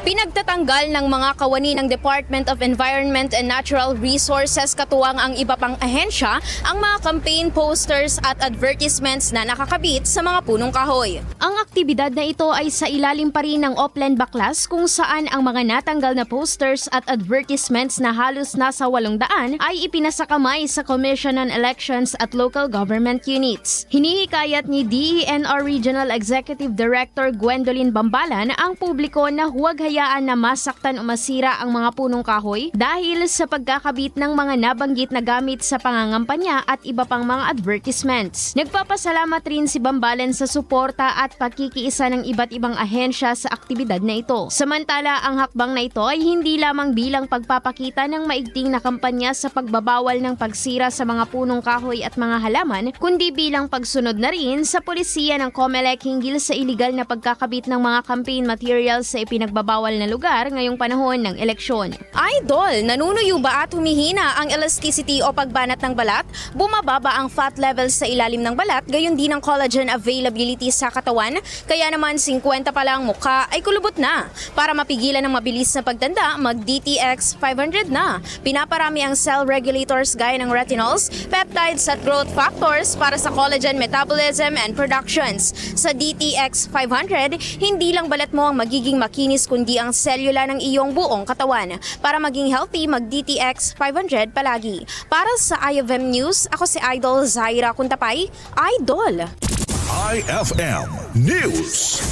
Pinagtatanggal ng mga kawani ng Department of Environment and Natural Resources katuwang ang iba pang ahensya ang mga campaign posters at advertisements na nakakabit sa mga punong kahoy. Ang aktibidad na ito ay sa ilalim pa rin ng Oplan Baklas kung saan ang mga natanggal na posters at advertisements na halos nasa 800 ay ipinasakamay sa Commission on Elections at Local Government Units. Hinihikayat ni DENR Regional Executive Director Gwendolyn Bambalan ang publiko na huwag hayaan na masaktan o masira ang mga punong kahoy dahil sa pagkakabit ng mga nabanggit na gamit sa pangangampanya at iba pang mga advertisements. Nagpapasalamat rin si Bambalan sa suporta at pagkikiisa ng iba't ibang ahensya sa aktibidad na ito. Samantala, ang hakbang na ito ay hindi lamang bilang pagpapakita ng maigting na kampanya sa pagbabawal ng pagsira sa mga punong kahoy at mga halaman, kundi bilang pagsunod na rin sa polisiya ng COMELEC hinggil sa iligal na pagkakabit ng mga campaign materials sa ipinagbabawal na lugar ngayong panahon ng eleksyon. Idol, nanunuyo ba at humihina ang elasticity o pagbanat ng balat? Bumababa ang fat levels sa ilalim ng balat, gayon din ang collagen availability sa katawan, kaya naman 50 pa lang mukha ay kulubot na. Para mapigilan ang mabilis na pagtanda, mag-DTX 500 na. Pinaparami ang cell regulators gaya ng retinols, peptides at growth factors para sa collagen metabolism and productions. Sa DTX 500, hindi lang balat mo ang magiging makinis kundi ang selula ng iyong buong katawan. Para maging healthy, mag-DTX 500 palagi. Para sa IFM News, ako si Idol Zaira Kuntapay. Idol! IFM News.